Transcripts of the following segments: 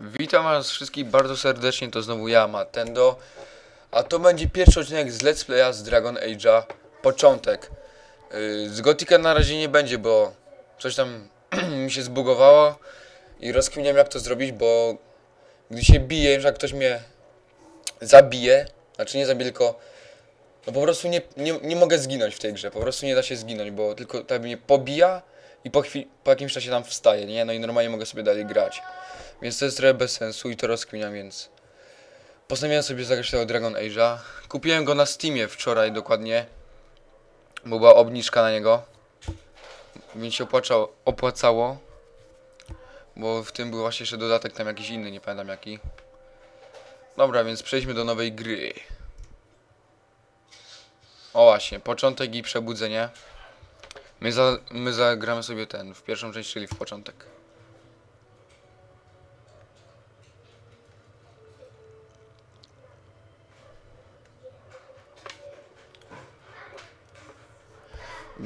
Witam was wszystkich bardzo serdecznie, to znowu ja, Matendo. A to będzie pierwszy odcinek z Let's Playa z Dragon Age'a, początek. Yy, z Gotika na razie nie będzie, bo coś tam mi się zbugowało i rozkminiam jak to zrobić, bo gdy się bije, jak ktoś mnie zabije, znaczy nie zabije, tylko no po prostu nie, nie, nie mogę zginąć w tej grze, po prostu nie da się zginąć, bo tylko tak mnie pobija i po, chwili, po jakimś czasie tam wstaje, nie? No i normalnie mogę sobie dalej grać. Więc to jest trochę bez sensu i to rozkminiam, więc postanowiłem sobie zagrać tego Dragon Age'a. Kupiłem go na Steamie wczoraj dokładnie, bo była obniżka na niego, więc się opłacało, opłacało, bo w tym był właśnie jeszcze dodatek tam jakiś inny, nie pamiętam jaki. Dobra, więc przejdźmy do nowej gry. O właśnie, początek i przebudzenie. My, za, my zagramy sobie ten, w pierwszą część, czyli w początek.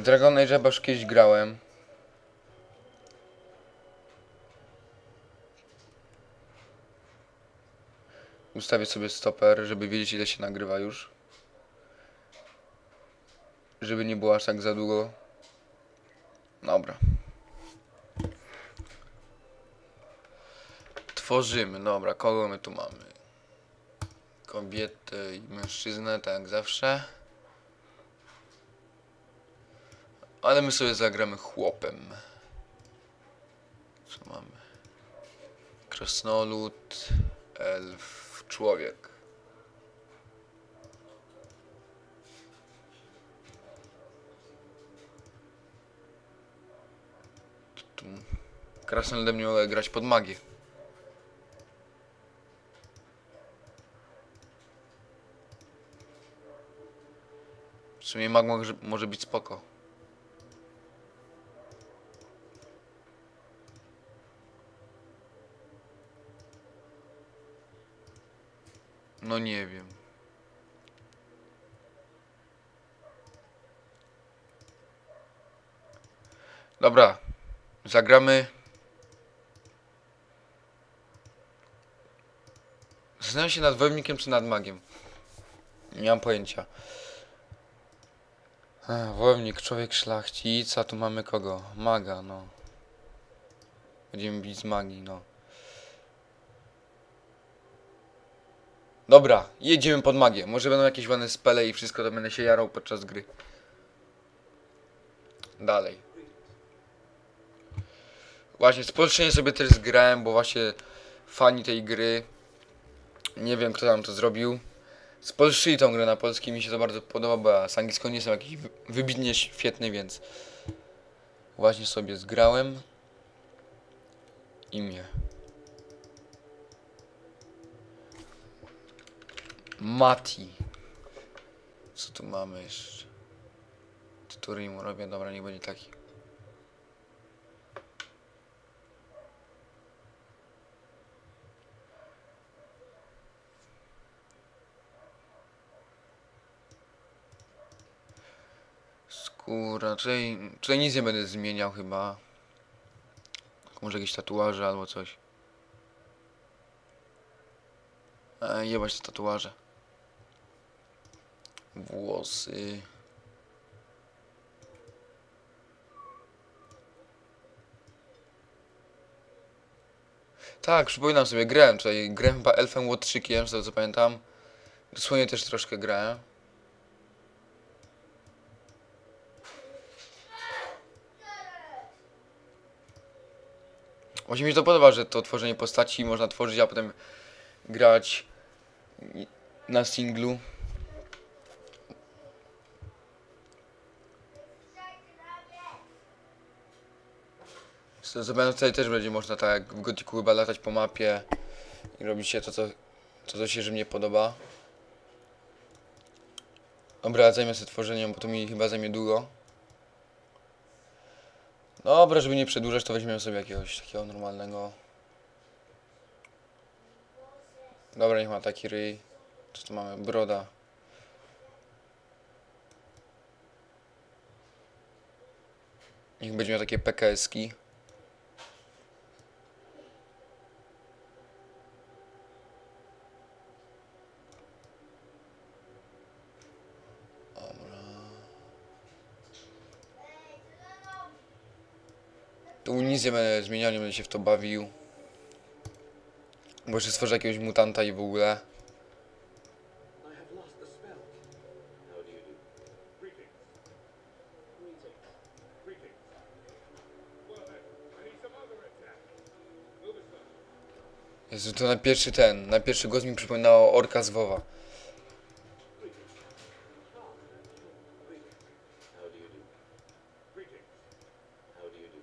W Dragon Age chyba już kiedyś grałem. Ustawię sobie stoper, żeby wiedzieć ile się nagrywa już. Żeby nie było aż tak za długo. Dobra. Tworzymy, dobra, kogo my tu mamy? Kobietę i mężczyznę, tak zawsze. Ale my sobie zagramy chłopem. Co mamy? Krasnolud, elf, człowiek. Krasnoludem nie mogę grać pod magię. W sumie mag może być spoko. No nie wiem. Dobra, zagramy. Zastanawiam się nad wojownikiem czy nad magiem. Nie mam pojęcia. Wojownik, człowiek szlachcic, a tu mamy kogo? Maga, no. Będziemy bić z magii, no. Dobra, jedziemy pod magię. Może będą jakieś ładne spele i wszystko to będę się jarał podczas gry. Dalej. Właśnie, spolszczenie sobie też zgrałem, bo właśnie fani tej gry, nie wiem kto tam to zrobił, spolszczyli tą grę na polski, mi się to bardzo podoba, bo z angielskiego nie jestem jakiś wy- wybitnie świetny, więc właśnie sobie zgrałem imię. Mati. Co tu mamy jeszcze? Który mu robię? Dobra, niech będzie taki. Skóra, tutaj, tutaj nic nie będę zmieniał chyba. Może jakieś tatuaże albo coś. E, jebać te tatuaże. Włosy. Tak, przypominam sobie, grałem tutaj. Grałem chyba elfem łotrzykiem, z tego co pamiętam. Dosłownie też troszkę grałem. Właśnie mi się to podoba, że to tworzenie postaci można tworzyć, a potem grać na singlu. Zapewne tutaj też będzie można tak jak w Gotiku chyba latać po mapie i robić się to, co, to, co się, mnie podoba. Dobra, zajmę się tworzeniem, bo to mi chyba zajmie długo. Dobra, żeby nie przedłużać, to weźmiemy sobie jakiegoś takiego normalnego. Dobra, niech ma taki ryj. Co tu mamy? Broda. Niech będzie miał takie PKS-ki. Tu nic nie będę zmieniał, nie będę się w to bawił. Bo jeszcze stworzę jakiegoś mutanta i w ogóle. Jezu, to na pierwszy ten, na pierwszy głos mi przypominało orka z WoWa. How do you do? Greetings. How do you do?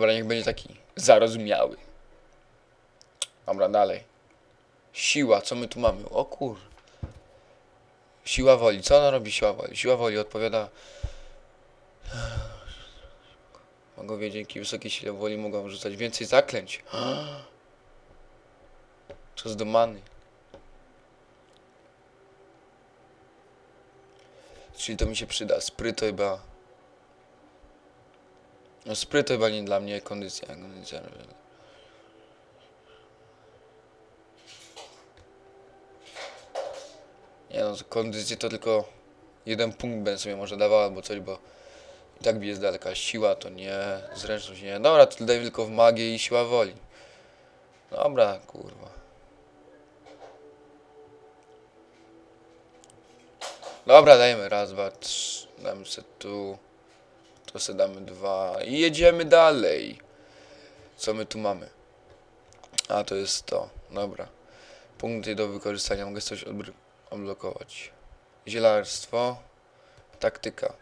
Dobra, niech będzie taki zarozumiały. Dobra, dalej. Siła, co my tu mamy? O kur... Siła woli, co ona robi siła woli? Siła woli odpowiada... Magowie dzięki wysokiej sile woli mogą rzucać więcej zaklęć. Czas do many. Czyli to mi się przyda. Spryt to chyba... No spryt chyba nie dla mnie, kondycja. kondycja. Nie no, kondycję to tylko jeden punkt będę sobie może dawał albo coś, bo i tak z daleka. Siła to nie, zręczność nie. Dobra, to daję tylko w magię i siła woli. Dobra, kurwa. Dobra, dajmy raz, dwa, trzy. Damy se tu. To se damy dwa. I jedziemy dalej. Co my tu mamy? A, to jest to. Dobra. Punkty do wykorzystania. Mogę coś odblokować. Zielarstwo. Taktyka.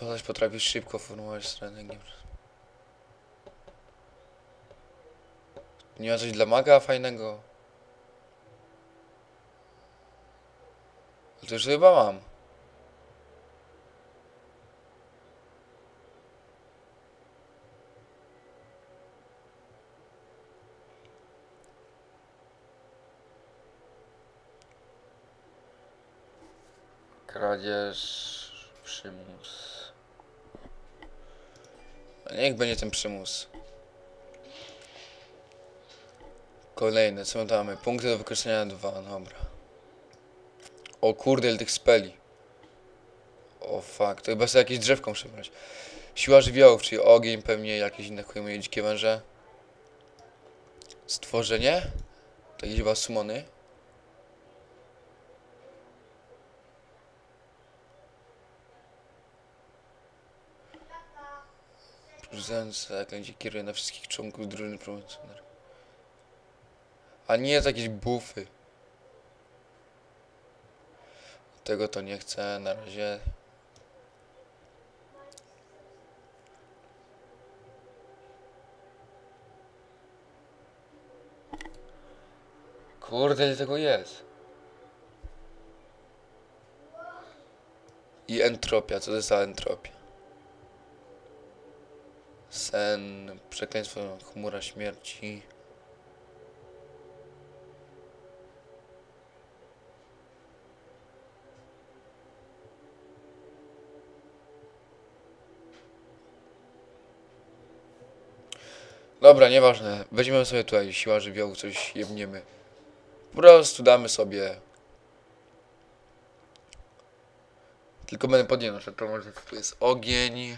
Postać potrafi szybko formować strategię. Nie ma coś dla maga fajnego? To już chyba mam. Kradzież, przymus. A Niech będzie ten przymus. Kolejne, co mamy? Punkty do wykorzystania dwa, dobra. O kurde, ile tych speli. O fuck, to chyba sobie jakieś drzewką muszę. Siła żywiołów, czyli ogień, pewnie jakieś inne chuj moje dzikie węże. Stworzenie? To chyba sumony. Rzucając zaklęcie kieruje na wszystkich członków drużyny promocyjnej. A nie jakieś bufy. Tego to nie chcę na razie. Kurde, ile tego jest? I entropia, co to jest za entropia? Sen, przekleństwo, chmura śmierci. Dobra, nieważne. Weźmiemy sobie tutaj siła żywiołu, coś jebniemy. Po prostu damy sobie. Tylko będę podjęł, że to może tu jest ogień,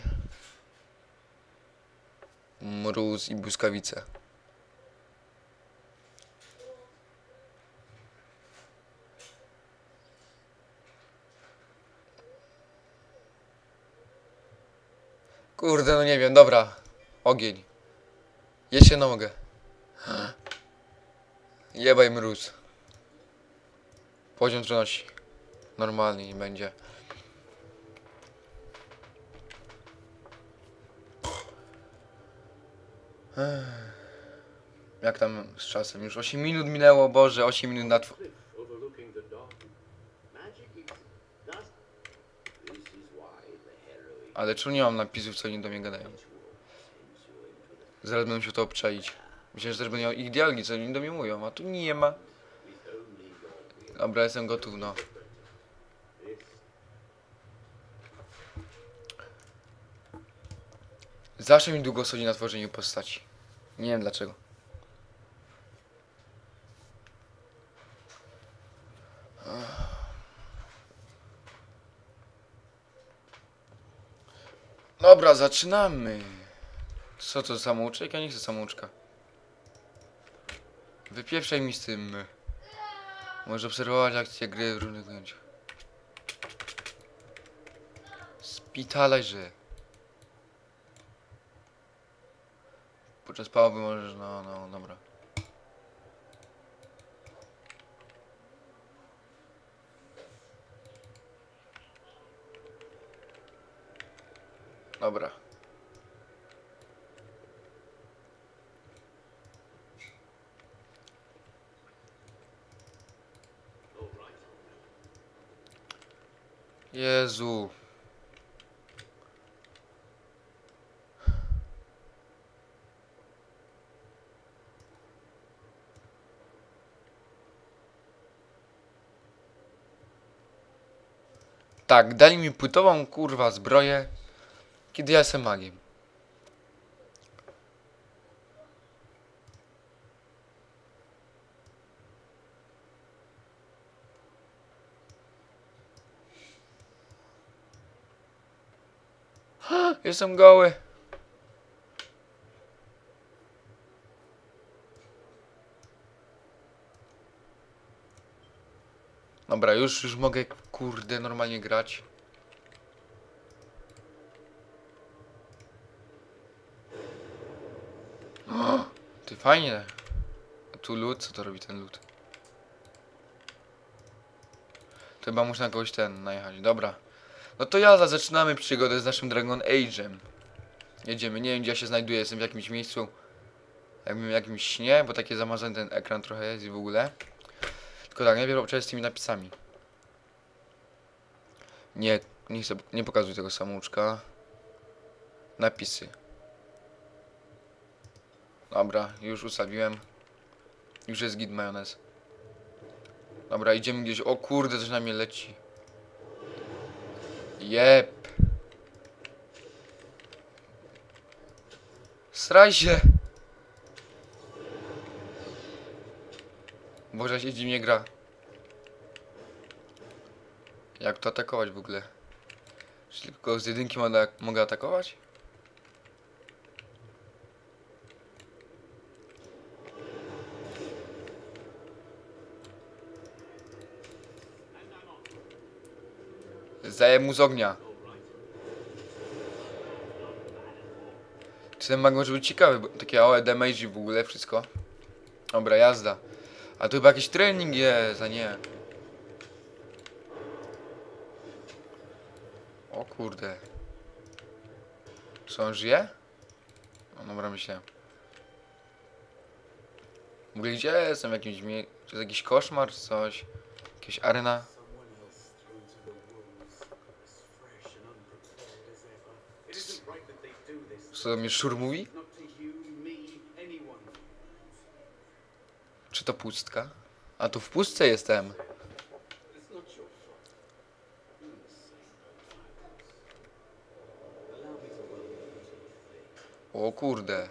mróz i błyskawice. Kurde, no nie wiem, dobra. Ogień. Jeść się mogę. Jebaj mróz. Poziom trudności. Normalnie nie będzie. Jak tam z czasem? Już 8 minut minęło, Boże, 8 minut na tw- Ale czemu nie mam napisów, co oni do mnie gadają? Zaraz będę musiał to obczaić. Myślę, że też będę miał ich dialogi, co oni do mnie mówią, a tu nie ma. Dobra, jestem gotów, no. Zawsze mi długo schodzi na tworzeniu postaci. Nie wiem dlaczego. Dobra, zaczynamy. Co to samouczek? Ja nie chcę samouczka. Wypieprzaj mi z tym. Możesz obserwować akcje gry w różnych ujęciach. Spitalajże. Podczas pałowy możesz, no, no, dobra. Dobra. Jezu. Tak, dali mi płytową kurwa zbroję, kiedy ja jestem magiem. Jestem goły. Dobra, już, już mogę, kurde, normalnie grać. O, ty fajnie. A tu lód, co to robi ten lód? To chyba muszę na kogoś ten najechać. Dobra. No to ja zaczynamy przygodę z naszym Dragon Age'em. Jedziemy. Nie wiem gdzie ja się znajduję, jestem w jakimś miejscu. Jakbym w jakimś śnie, bo takie zamazany ten ekran trochę jest i w ogóle. Obczaję z tymi napisami. Nie, nie chcę, nie pokazuj tego samouczka. Napisy. Dobra, już ustawiłem. Już jest git majonez. Dobra, idziemy gdzieś. O kurde, coś na mnie leci. Jep. Sraj się. Boże, się dziwnie gra. Jak to atakować w ogóle? Czy tylko z jedynki mogę, mogę atakować? Zdaję mu z ognia. Czy ten mag może być ciekawy, bo takie OE damage w ogóle, wszystko. Dobra, jazda. A tu chyba jakiś trening jest, a nie. O kurde. Czy on żyje? No dobra, myślę. W gdzie jestem? Jakimś mie... Czy jest jakiś koszmar, coś? Jakaś arena? Threw to the wolves, as fresh and unprepared as ever. It isn't right that they do this. Co do mnie szur mówi? Not to you, me, anyone. Czy to pustka? A tu w pustce jestem. O kurde.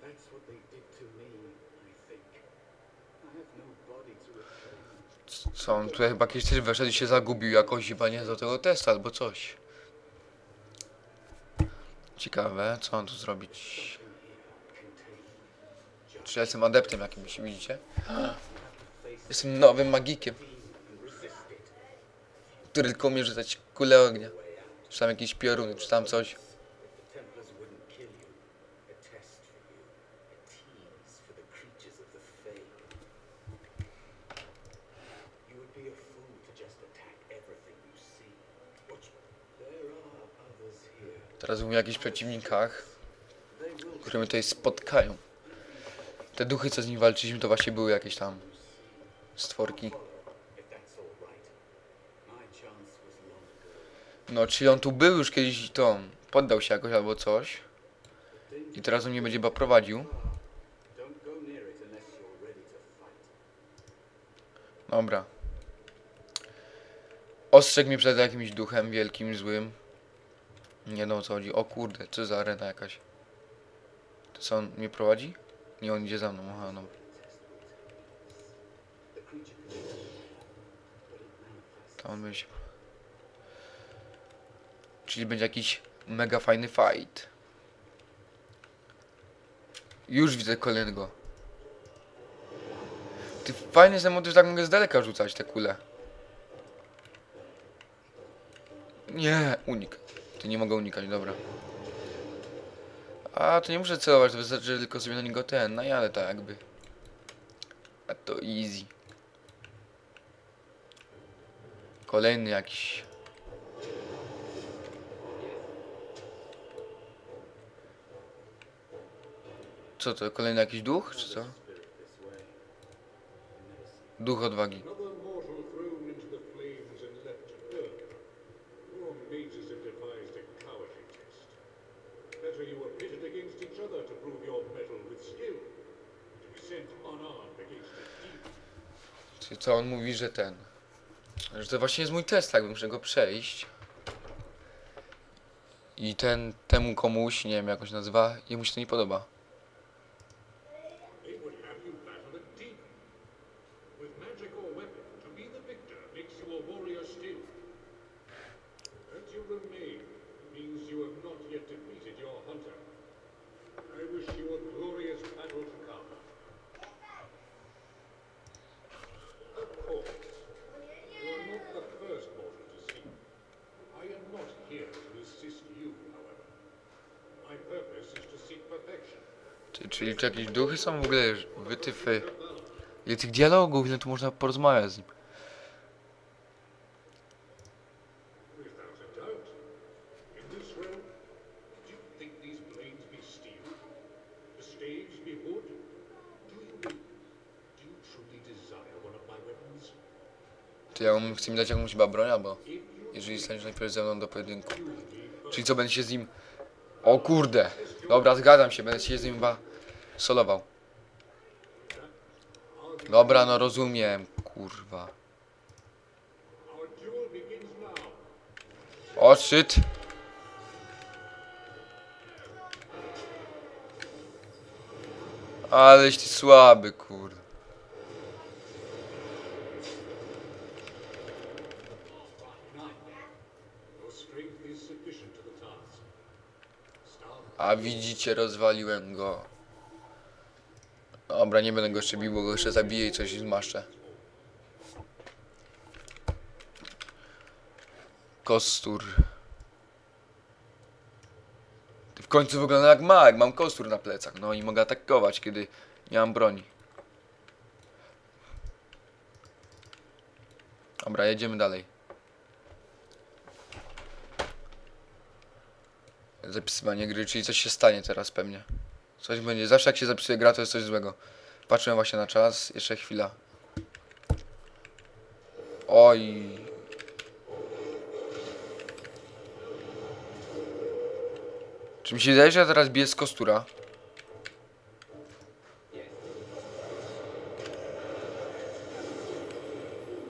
That's what. On tutaj chyba kiedyś też weszedł i się zagubił jakoś chyba nie do tego testu albo coś. Ciekawe, co on tu zrobić? Czy ja jestem adeptem jakimś, widzicie? Jestem nowym magikiem, który tylko umie rzucać kule ognia. Czy tam jakieś pioruny, czy tam coś. Teraz mówię o jakichś przeciwnikach, które mnie tutaj spotkają. Te duchy, co z nimi walczyliśmy, to właśnie były jakieś tam stworki. No, czyli on tu był już kiedyś to poddał się jakoś albo coś. I teraz on mnie będzie chyba prowadził. Dobra. Ostrzegł mnie przed jakimś duchem wielkim, złym. Nie no o co chodzi. O kurde, co za arena jakaś. To co, on mnie prowadzi? Nie, on idzie za mną. Aha, no. Tam będzie. Czyli będzie jakiś mega fajny fight. Już widzę kolejnego. Ty fajny jest ten tak mogę z daleka rzucać te kule. Nie, unik. Ty nie mogę unikać, dobra. A, to nie muszę celować, to wystarczy, tylko sobie na niego ten, najadę tak jakby. A to easy. Kolejny jakiś. Co to, kolejny jakiś duch, czy co? Duch odwagi. Co on mówi, że ten. Że to właśnie jest mój test, jakbym muszę go przejść. I ten, temu komuś, nie wiem jak on się nazywa, jemu się to nie podoba. Czyli czy jakieś duchy są w ogóle wytyfy? Ile tych dialogów, ile tu można porozmawiać z nim? Czy ja mu chcę mi dać jakąś chyba broń, albo jeżeli staniesz najpierw ze mną do pojedynku. Czyli co, będę się z nim... O kurde! Dobra, zgadzam się, będę się z nim chyba solował. Dobra, no rozumiem, kurwa. O, shit! Aleś ty słaby, kurde. A widzicie, rozwaliłem go. Dobra, nie będę go jeszcze bił, bo go jeszcze zabiję i coś zmaszczę. Kostur. W końcu wygląda jak mag, mam kostur na plecach. No i mogę atakować, kiedy nie mam broni. Dobra, jedziemy dalej. Zapisywanie gry, czyli coś się stanie teraz pewnie. Coś będzie. Zawsze jak się zapisuje gra, to jest coś złego. Patrzyłem właśnie na czas. Jeszcze chwila. Oj. Czy mi się wydaje, że ja teraz biję z kostura?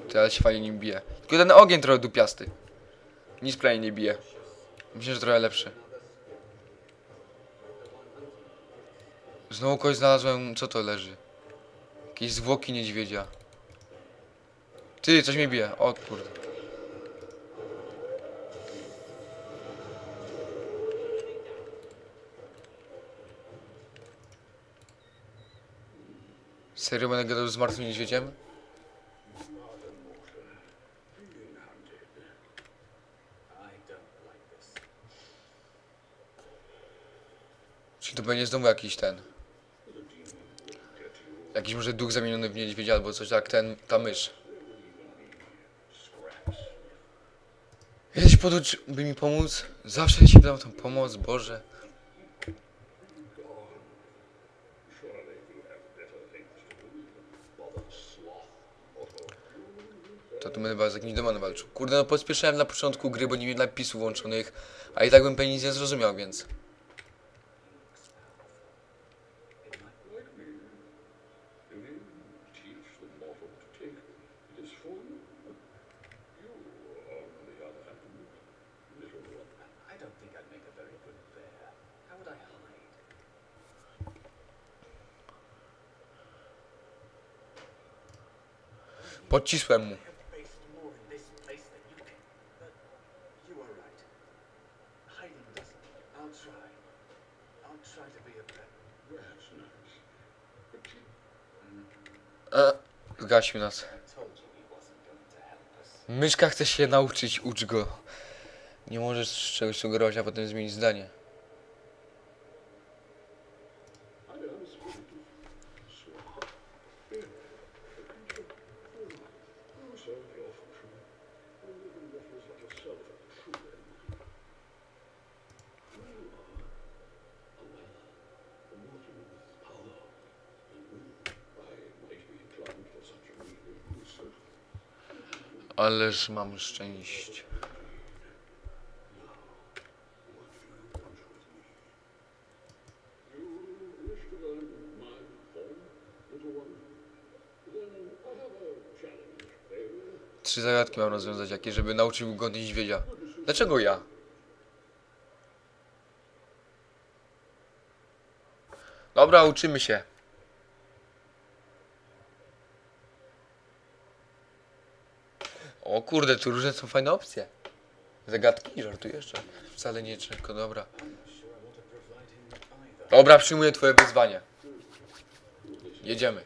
Teraz się fajnie nim bije. Tylko ten ogień trochę dupiasty. Nic prawie nie bije. Myślę, że trochę lepszy. Znowu kogoś znalazłem, co to leży? Jakieś zwłoki niedźwiedzia. Ty, coś mnie bije. O kurde. Serio będę gadał z martwym niedźwiedziem? Czyli to będzie znowu jakiś ten. Jakiś może duch zamieniony w niedźwiedzia albo coś jak ten, ta mysz. Jesteś poducz, by mi pomóc? Zawsze ci dam tą pomoc, Boże. To tu będę chyba z jakimś demonem walczył. Kurde, no pospieszałem na początku gry, bo nie miałem napisów włączonych, a i tak bym pewnie nic nie zrozumiał, więc... Pocisłem mu. E, zgasił nas. Myszka chce się nauczyć, ucz go. Nie możesz czegoś sugerować, a potem zmienić zdanie. Ależ mam szczęście. Trzy zagadki mam rozwiązać, jakie, żeby nauczył go niedźwiedzia. Dlaczego ja? Dobra, uczymy się. O kurde, tu różne są fajne opcje. Zagadki? Żartujesz? jeszcze? Wcale nie tylko, dobra. Dobra, przyjmuję twoje wyzwanie. Jedziemy.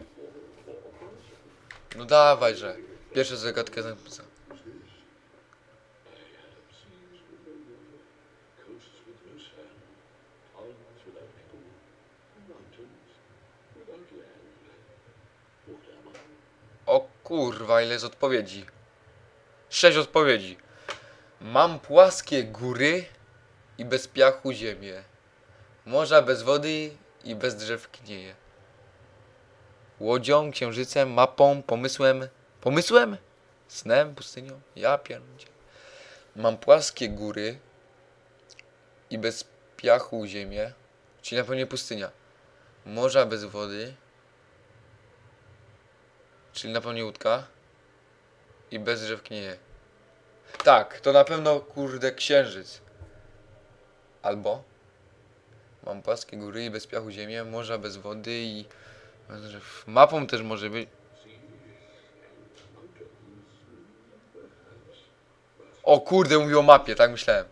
No dawaj, że. Pierwsza zagadka napisana. O kurwa, ile jest odpowiedzi. Sześć odpowiedzi. Mam płaskie góry i bez piachu ziemię. Morza bez wody i bez drzew knieje. Łodzią, księżycem, mapą, pomysłem. Pomysłem? Snem, pustynią? Ja pierdzie. Mam płaskie góry i bez piachu ziemię. Czyli na pewno pustynia. Morza bez wody. Czyli na pewno łódka. I bez drzew. Tak, to na pewno kurde księżyc. Albo mam płaskie góry i bez piachu ziemię, morza bez wody i. Mapą też może być. O kurde, mówił o mapie, tak myślałem.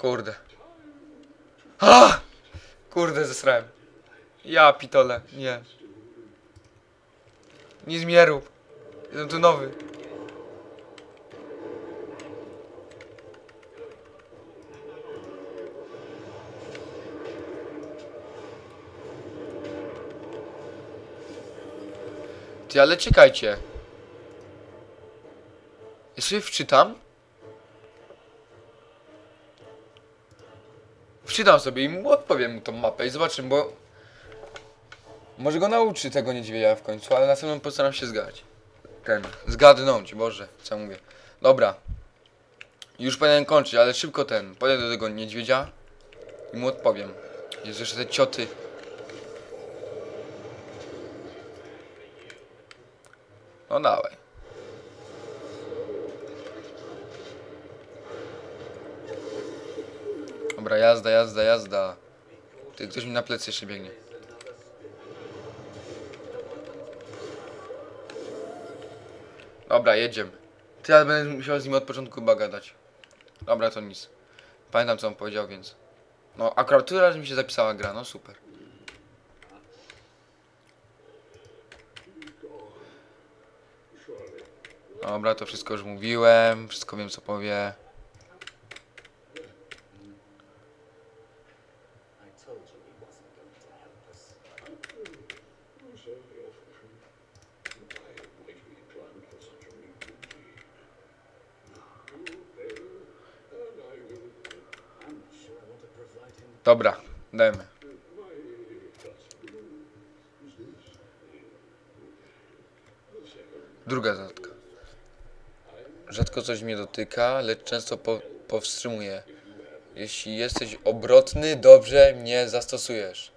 Kurde. A! Kurde, zesrałem. Ja pitole, nie. Nie. Jestem tu nowy. Ty, ale czekajcie. Ja sobie wczytam. Wczytam sobie i mu odpowiem tą mapę i zobaczymy, bo może go nauczy tego niedźwiedzia w końcu, ale następnym postaram się zgadać. Ten, zgadnąć, Boże, co mówię. Dobra. Już powinienem kończyć, ale szybko ten. Podejdę do tego niedźwiedzia i mu odpowiem. Jest jeszcze te cioty. No dawaj. Dobra, jazda, jazda, jazda. Ty, ktoś mi na plecy jeszcze biegnie. Dobra, jedziemy. Ale będę musiał z nim od początku chyba gadać. Dobra, to nic. Pamiętam co on powiedział, więc... No, akurat tu raz mi się zapisała gra, no super. Dobra, to wszystko już mówiłem, wszystko wiem co powie. Dobra, dajmy. Druga zagadka. Rzadko coś mnie dotyka, lecz często po, powstrzymuje. Jeśli jesteś obrotny, dobrze mnie zastosujesz.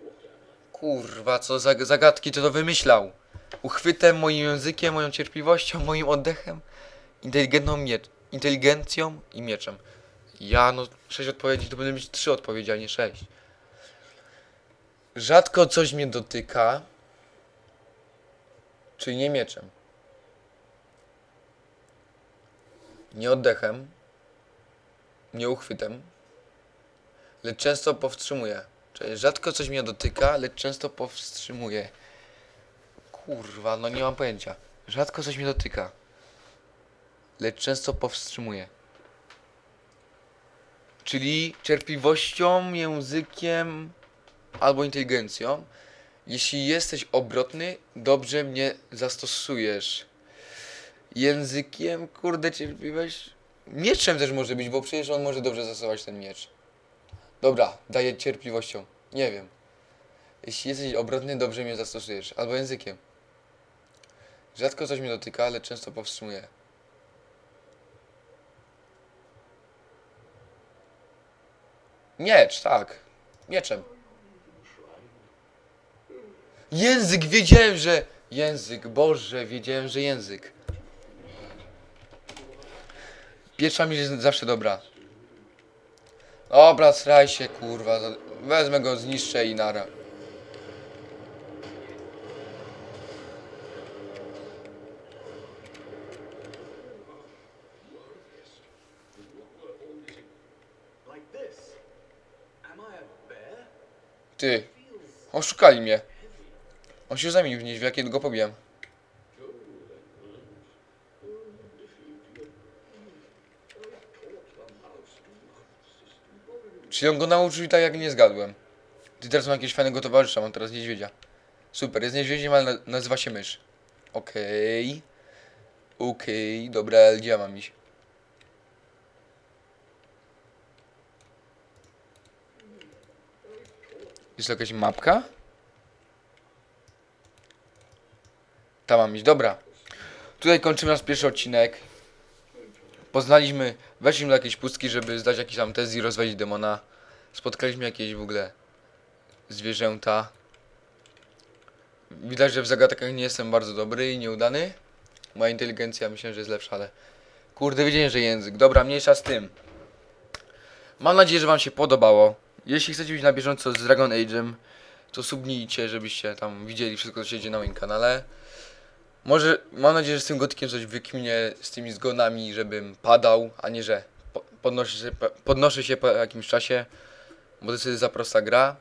Kurwa, co za zagadki to to wymyślał? Uchwytem, moim językiem, moją cierpliwością, moim oddechem, inteligentną inteligencją i mieczem. Ja, no, sześć odpowiedzi, to będę mieć trzy odpowiedzi, a nie sześć. Rzadko coś mnie dotyka, czyli nie mieczem. Nie oddechem. nie uchwytem, lecz często powstrzymuje. Czyli rzadko coś mnie dotyka, lecz często powstrzymuje. Kurwa, no nie mam pojęcia. Rzadko coś mnie dotyka, lecz często powstrzymuje. Czyli cierpliwością, językiem albo inteligencją. Jeśli jesteś obrotny, dobrze mnie zastosujesz. Językiem, kurde, cierpliwość. Mieczem też może być, bo przecież on może dobrze zastosować ten miecz. Dobra, daję cierpliwością. Nie wiem. Jeśli jesteś obrotny, dobrze mnie zastosujesz. Albo językiem. Rzadko coś mnie dotyka, ale często powstrzymuje. Miecz, tak. Mieczem. Język, wiedziałem, że... Język, Boże, wiedziałem, że język. Pierwsza myśl jest zawsze dobra. Dobra, sraj się, kurwa. Wezmę go, zniszczę i nara. Ty, oszukali mnie. On się zamienił w niedźwiedzia, kiedy go pobiłem. Czyli on go nauczył i tak jak nie zgadłem. Ty teraz mam jakiegoś fajnego towarzysza, mam teraz niedźwiedzia. Super, jest niedźwiedziem, ale na- nazywa się mysz. Okej. Okej, dobra, ale gdzie ja mam iść? Jest jakaś mapka? Tam mam iść, dobra. Tutaj kończymy nasz pierwszy odcinek. Poznaliśmy, weszliśmy do jakiejś pustki, żeby zdać jakiś tam test i rozwalić demona. Spotkaliśmy jakieś w ogóle zwierzęta. Widać, że w zagadkach nie jestem bardzo dobry i nieudany. Moja inteligencja myślę, że jest lepsza, ale... Kurde, wiedziałem, że język. Dobra, mniejsza z tym. Mam nadzieję, że wam się podobało. Jeśli chcecie być na bieżąco z Dragon Age'em, to subnijcie, żebyście tam widzieli wszystko, co się dzieje na moim kanale. Może, mam nadzieję, że z tym gotykiem coś wykminie, z tymi zgonami, żebym padał, a nie, że po, podnoszę, się, po- podnoszę się po jakimś czasie, bo to jest za prosta gra.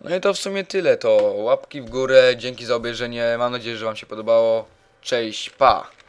No i to w sumie tyle, to łapki w górę, dzięki za obejrzenie, mam nadzieję, że wam się podobało. Cześć, pa!